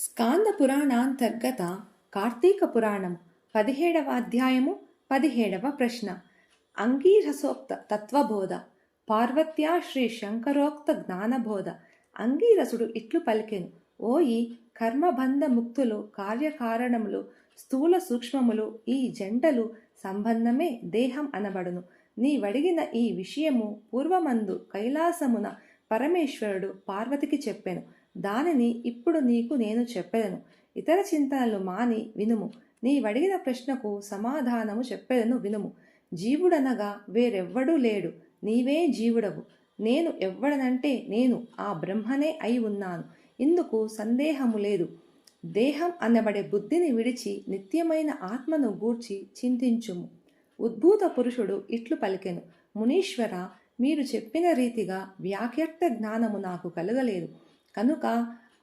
స్కాంద పురాణాంతర్గత కార్తీక పురాణం పదిహేడవ అధ్యాయము పదిహేడవ ప్రశ్న అంగీరసోక్త తత్వబోధ. పార్వత్యా శ్రీ శంకరోక్త జ్ఞానబోధ. అంగీరసుడు ఇట్లు పలికెను. ఓయి కర్మబంధ ముక్తులు కార్యకారణములు స్థూల సూక్ష్మములు ఈ జంటలు సంబంధమే దేహం అనబడును. నీవడిగిన ఈ విషయము పూర్వమందు కైలాసమున పరమేశ్వరుడు పార్వతికి చెప్పెను. దానిని ఇప్పుడు నీకు నేను చెప్పెదను. ఇతర చింతనలు మాని వినుము. నీవడిగిన ప్రశ్నకు సమాధానము చెప్పెదను వినుము. జీవుడనగా వేరెవ్వడూ లేడు. నీవే జీవుడవు. నేను ఎవ్వడనంటే నేను ఆ బ్రహ్మనే అయి ఉన్నాను. ఇందుకు సందేహము లేదు. దేహం అనబడే బుద్ధిని విడిచి నిత్యమైన ఆత్మను గూర్చి చింతించుము. ఉద్భూత పురుషుడు ఇట్లు పలికెను. మునీశ్వర మీరు చెప్పిన రీతిగా వ్యాఖ్యర్థ జ్ఞానము నాకు కలగలేదు. కనుక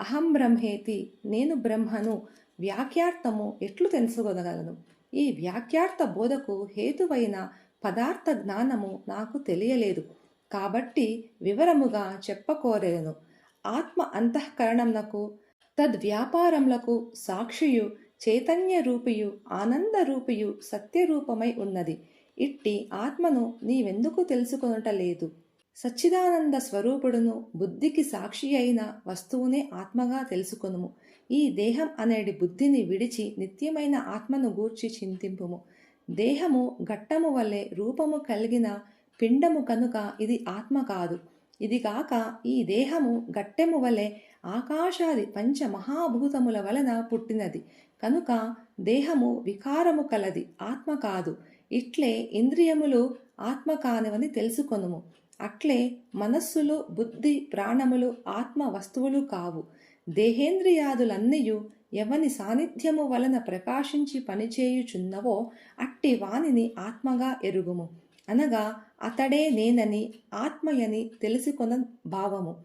అహం బ్రహ్మేతి నేను బ్రహ్మను వ్యాఖ్యార్థము ఎట్లు తెలుసుకోగలను? ఈ వ్యాఖ్యార్థ బోధకు హేతువైన పదార్థ జ్ఞానము నాకు తెలియలేదు. కాబట్టి వివరముగా చెప్పకోరేను. ఆత్మ అంతఃకరణంలకు తద్వ్యాపారములకు సాక్షియు చైతన్య రూపియు ఆనంద రూపియు సత్యరూపమై ఉన్నది. ఇట్టి ఆత్మను నీవెందుకు తెలుసుకొనటలేదు సచ్చిదానంద స్వరూపుడును బుద్ధికి సాక్షి అయిన వస్తువునే ఆత్మగా తెలుసుకొనుము. ఈ దేహం అనేటి బుద్ధిని విడిచి నిత్యమైన ఆత్మను గూర్చి చింతింపుము. దేహము ఘట్టము వల్లే రూపము కలిగిన పిండము కనుక ఇది ఆత్మ కాదు. ఇది కాక ఈ దేహము గట్టెము వలె ఆకాశాది పంచ మహాభూతముల వలన పుట్టినది. కనుక దేహము వికారము కలది ఆత్మ కాదు. ఇట్లే ఇంద్రియములు ఆత్మ కానివని తెలుసుకొనుము. అట్లే మనస్సులు బుద్ధి ప్రాణములు ఆత్మ వస్తువులు కావు. దేహేంద్రియాదులన్నయు ఎవని సాన్నిధ్యము వలన ప్రకాశించి పనిచేయుచున్నవో అట్టి వానిని ఆత్మగా ఎరుగుము. అనగా అతడే నేనని ఆత్మయని తెలుసుకొన భావము.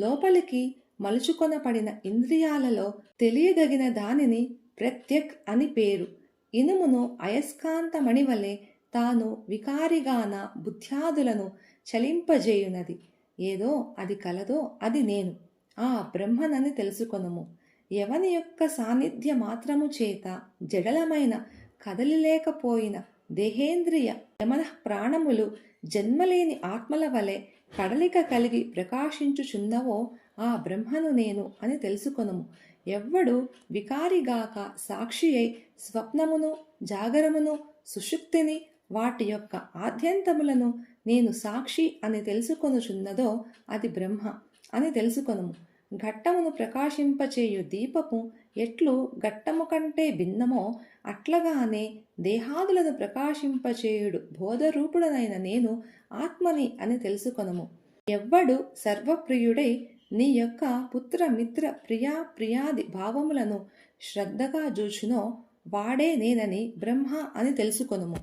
లోపలికి మలుచుకొనపడిన ఇంద్రియాలలో తెలియదగిన దానిని ప్రత్యక్ అని పేరు. ఇనుమును అయస్కాంతమణివలే తాను వికారిగాన బుద్ధ్యాదులను చలింపజేయునది. ఏదో అది కలదో అది నేను. ఆ బ్రహ్మనని తెలుసుకొనము. ఎవని యొక్క సాన్నిధ్య మాత్రము చేత జడలమైన కదలిలేకపోయిన దేహేంద్రియ యమన ప్రాణములు జన్మలేని ఆత్మల వలె కడలిక కలిగి ప్రకాశించుచున్నవో ఆ బ్రహ్మను నేను అని తెలుసుకొనము. ఎవ్వడు వికారిగాక సాక్షి అయి స్వప్నమును జాగరమును సుషుప్తిని వాటి యొక్క ఆద్యంతములను నేను సాక్షి అని తెలుసుకొనుచున్నదో అది బ్రహ్మ అని తెలుసుకొనుము. ఘట్టమును ప్రకాశింపచేయు దీపము ఎట్లు ఘట్టము కంటే భిన్నమో అట్లగానే దేహాదులను ప్రకాశింపచేయుడు బోధరూపుడనైన నేను ఆత్మని అని తెలుసుకొనుము. ఎవ్వడు సర్వప్రియుడై నీ యొక్క పుత్ర మిత్ర ప్రియా ప్రియాది భావములను శ్రద్ధగా జూచునో వాడే నేనని బ్రహ్మ అని తెలుసుకొనుము.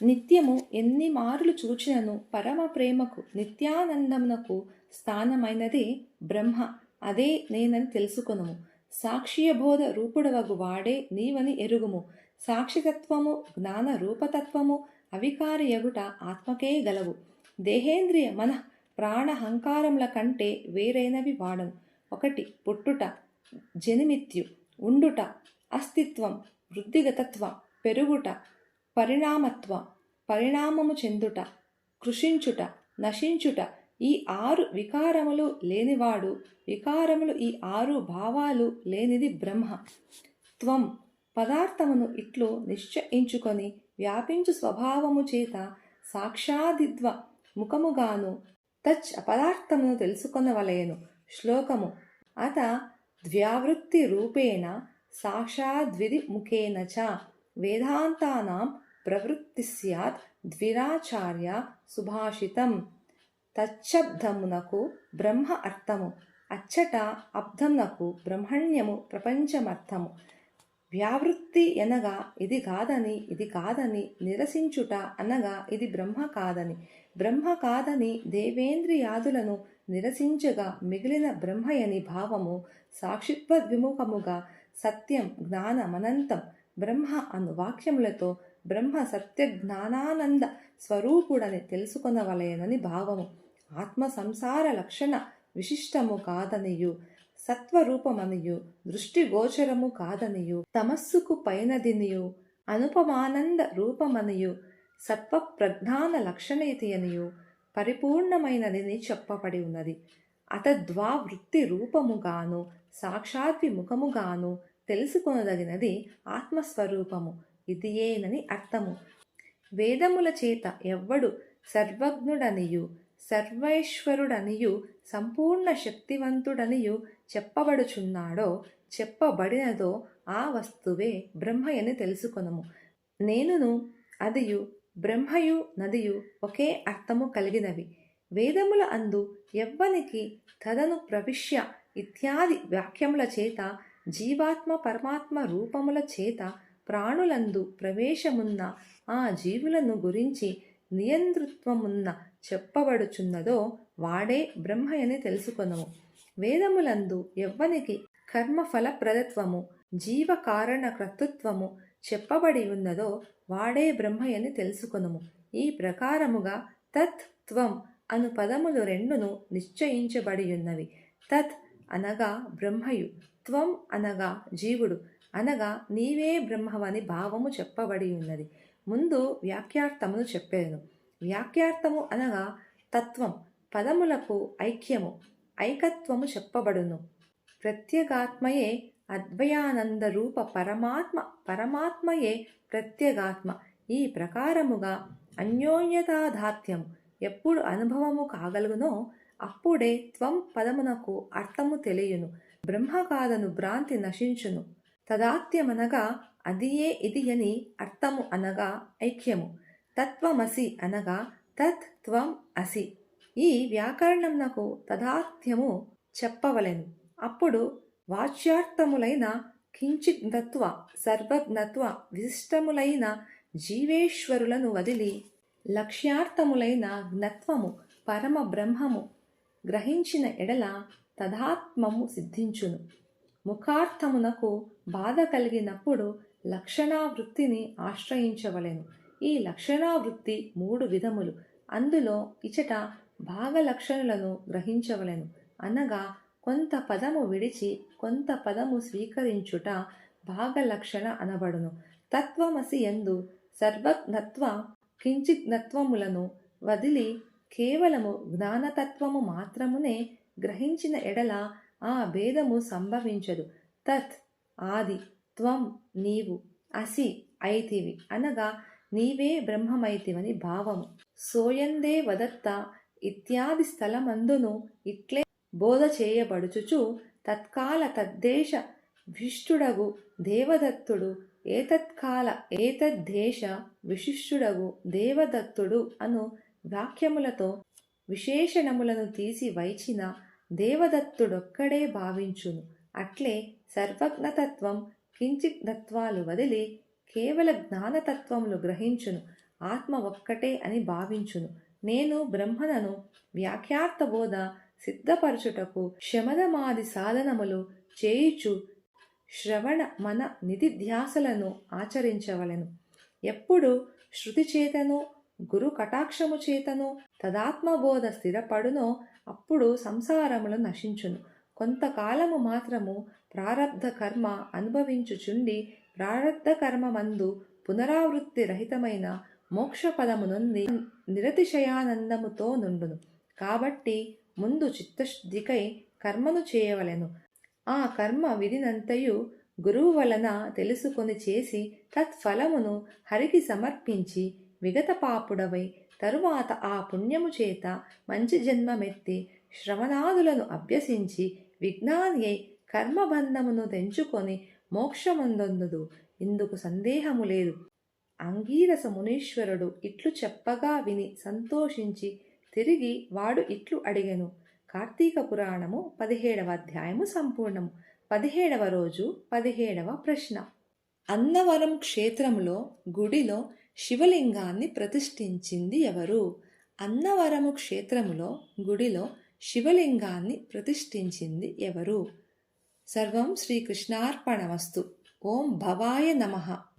నిత్యము ఎన్ని మారులు చూచినను పరమ ప్రేమకు నిత్యానందమునకు స్థానమైనదే బ్రహ్మ. అదే నేనని తెలుసుకొనుము సాక్ష్యబోధ రూపుడవగు వాడే నీవని ఎరుగుము. సాక్షితత్వము జ్ఞాన రూపతత్వము అవికారి ఎగుట ఆత్మకే గలవు. దేహేంద్రియ మన ప్రాణహంకారముల కంటే వేరైనవి వాడను ఒకటి పుట్టుట జనిమిత్యు ఉండుట అస్తిత్వం వృద్ధిగతత్వ పెరుగుట పరిణామత్వ పరిణామము చెందుట కృషించుట నశించుట ఈ ఆరు వికారములు లేనివాడు వికారములు ఈ ఆరు భావాలు లేనిది బ్రహ్మ. త్వం పదార్థమును ఇట్లు నిశ్చయించుకొని వ్యాపించు స్వభావము చేత సాక్షాదిద్వ ముఖముగాను తచ్ పదార్థమును తెలుసుకొనవలయను శ్లోకము. అత ద్వ్యావృత్తి రూపేణ సాక్షాద్విధి ముఖేన చ. వేదాంతానాం ప్రవృత్తి స్యాత్ ద్విరాచార్య సుభాషితం తచ్చబ్దమునకు బ్రహ్మ అర్థము అచ్చట అబ్దమునకు బ్రహ్మణ్యము ప్రపంచమర్థము వ్యావృత్తి అనగా ఇది కాదని ఇది కాదని నిరసించుట అనగా ఇది బ్రహ్మ కాదని బ్రహ్మ కాదని దేవేంద్రియాదులను నిరసించగా మిగిలిన బ్రహ్మయని భావము సాక్షిత్వద్విముఖముగా సత్యం జ్ఞానమనంతం బ్రహ్మ అను వాక్యములతో బ్రహ్మ సత్య జ్ఞానానంద స్వరూపుడని తెలుసుకొనవలయనని భావము. ఆత్మ సంసార లక్షణ విశిష్టము కాదనియు సత్వరూపమనియు దృష్టిగోచరము కాదనియు తమస్సుకు పైనదినియు అనుపమానంద రూపమనియు సత్వ ప్రజ్ఞాన లక్షణేతియనియు పరిపూర్ణమైనదిని చెప్పబడి ఉన్నది. అతద్వా వృత్తి రూపముగాను సాక్షాత్వి ముఖముగాను తెలుసుకొనదగినది ఆత్మస్వరూపము. ఇదియేనని అర్థము. వేదముల చేత ఎవ్వడు సర్వజ్ఞుడనియు సర్వేశ్వరుడనియు సంపూర్ణ శక్తివంతుడనియు చెప్పబడుచున్నాడో చెప్పబడినదో ఆ వస్తువే బ్రహ్మయని తెలుసుకొనము. నేనును అదియు బ్రహ్మయు నదియు ఒకే అర్థము కలిగినవి. వేదముల అందు ఎవ్వనికి తదను ప్రవిశ్య ఇత్యాది వాక్యముల చేత జీవాత్మ పరమాత్మ రూపముల చేత ప్రాణులందు ప్రవేశమున్న ఆ జీవులను గురించి నియంతృత్వమున్న చెప్పబడుచున్నదో వాడే బ్రహ్మయని తెలుసుకొనము. వేదములందు ఎవ్వనికి కర్మఫలప్రదత్వము జీవకారణ కర్తృత్వము చెప్పబడి ఉన్నదో వాడే బ్రహ్మయని తెలుసుకొనుము. ఈ ప్రకారముగా తత్ త్వం అను పదములు రెండును నిశ్చయించబడి ఉన్నవి తత్ అనగా బ్రహ్మయు త్వం అనగా జీవుడు. అనగా నీవే బ్రహ్మవని భావము చెప్పబడి ఉన్నది. ముందు వ్యాఖ్యార్థమును చెప్పాను వ్యాఖ్యార్థము అనగా తత్వం పదములకు ఐక్యము ఐకత్వము చెప్పబడును. ప్రత్యేగాత్మయే అద్వయానంద రూప పరమాత్మ పరమాత్మయే ప్రత్యేగాత్మ. ఈ ప్రకారముగా అన్యోన్యతాధాత్యం ఎప్పుడు అనుభవము కాగలుగునో అప్పుడే త్వం పదమునకు అర్థము తెలియను. బ్రహ్మకాదను భ్రాంతి నశించును. తదాత్యమనగా అదియే ఇది అని అర్థము అనగా ఐక్యము. తత్వమసి అనగా తత్ త్వం అసి. ఈ వ్యాకరణమునకు తదాత్యము చెప్పవలెను. అప్పుడు వాచ్యార్థములైన కించిజ్ఞత్వ సర్వజ్ఞత్వ విశిష్టములైన జీవేశ్వరులను వదిలి లక్ష్యార్థములైన జ్ఞత్వము పరమ బ్రహ్మము గ్రహించిన ఎడల తదాత్మము సిద్ధించును. ముఖార్థమునకు బాధ కలిగినప్పుడు లక్షణావృత్తిని ఆశ్రయించవలెను. ఈ లక్షణావృత్తి మూడు విధములు. అందులో ఇచట భాగలక్షణులను గ్రహించవలెను. అనగా కొంత పదము విడిచి కొంత పదము స్వీకరించుట భాగలక్షణ అనబడును. తత్వమసి ఎందు సర్వజ్ఞత్వ కించిజ్ఞత్వములను వదిలి కేవలము జ్ఞానతత్వము మాత్రమునే గ్రహించిన ఎడల ఆ భేదము సంభవించదు. తత్ ఆది త్వం నీవు అసి ఐతివి అనగా నీవే బ్రహ్మమైతివని భావము. సోయందే వదత్త ఇత్యాది స్థలమందును ఇట్లే బోధ చేయబడుచుచు తత్కాల తద్దేశ విష్ఠుడగు దేవదత్తుడు ఏతత్కాల ఏతద్దేశ విశిష్టుడగు దేవదత్తుడు అను వాక్యములతో విశేషణములను తీసి వైచిన దేవదత్తుడొక్కడే భావించును. అట్లే సర్వజ్ఞతత్వం కించిత్వాలు వదిలి కేవల జ్ఞానతత్వములు గ్రహించును. ఆత్మ ఒక్కటే అని భావించును. నేను బ్రహ్మనను వ్యాఖ్యార్థ బోధ సిద్ధపరచుటకు శమనమాది సాధనములు చేయుచు శ్రవణ మన నిధిధ్యాసలను ఆచరించవలెను. ఎప్పుడు శృతి చేతను గురు కటాక్షము చేతను తదాత్మబోధ స్థిరపడునో అప్పుడు సంసారములు నశించును. కొంతకాలము మాత్రము ప్రారబ్ధ కర్మ అనుభవించుచుండి ప్రారబ్ధ కర్మ మందు పునరావృత్తి రహితమైన మోక్ష నిరతిశయానందముతో నుండును. కాబట్టి ముందు చిత్తశుద్ధికై కర్మను చేయవలెను. ఆ కర్మ విధినంతయు గురువు వలన తెలుసుకొని చేసి తత్ఫలమును హరికి సమర్పించి విగత పాపుడవై తరువాత ఆ పుణ్యము చేత మంచి జన్మమెత్తి శ్రవణాదులను అభ్యసించి విజ్ఞాని అయి కర్మబంధమును తెంచుకొని మోక్షమందొందుదు. ఇందుకు సందేహము లేదు. అంగీరస మునీశ్వరుడు ఇట్లు చెప్పగా విని సంతోషించి తిరిగి వాడు ఇట్లు అడిగెను. కార్తీక పురాణము పదిహేడవ అధ్యాయము సంపూర్ణము. పదిహేడవ రోజు పదిహేడవ ప్రశ్న. అన్నవరం క్షేత్రములో గుడిలో శివలింగాన్ని ప్రతిష్ఠించింది ఎవరు? అన్నవరము క్షేత్రములో గుడిలో శివలింగాన్ని ప్రతిష్ఠించింది ఎవరు? సర్వం శ్రీకృష్ణార్పణమస్తు. ఓం భవాయ నమః.